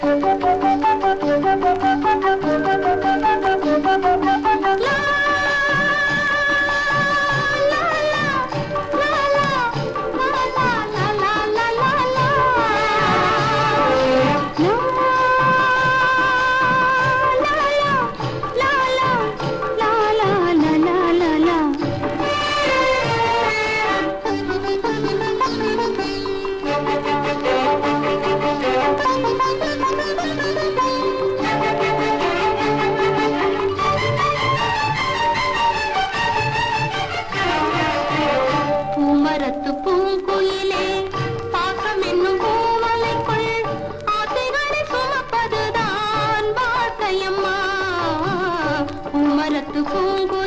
Thank. மரத்து பூங்குயிலே பாசம் என்னும் பூமலைக்குள் ஆசைகளை சுமப்பதுதான் வாழ்க்கையம்மா மரத்து பூங்குயில்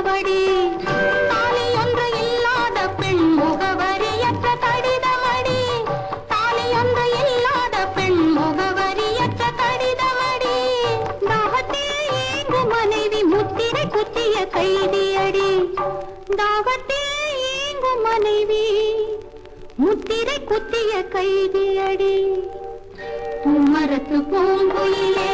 உள்ளபடி தாலி ஒன்று இல்லாத பெண் முகவரியற்ற கடிதமடி தாலி ஒன்று இல்லாத பெண் முகவரியற்ற கடிதமடி தாகத்தில் ஏங்கு மனைவி முத்திரை குத்திய கைதியடி. தாகத்தில் ஏங்கு மனைவி முத்திரை குத்திய கைதியடி. மரத்து பூங்குயிலே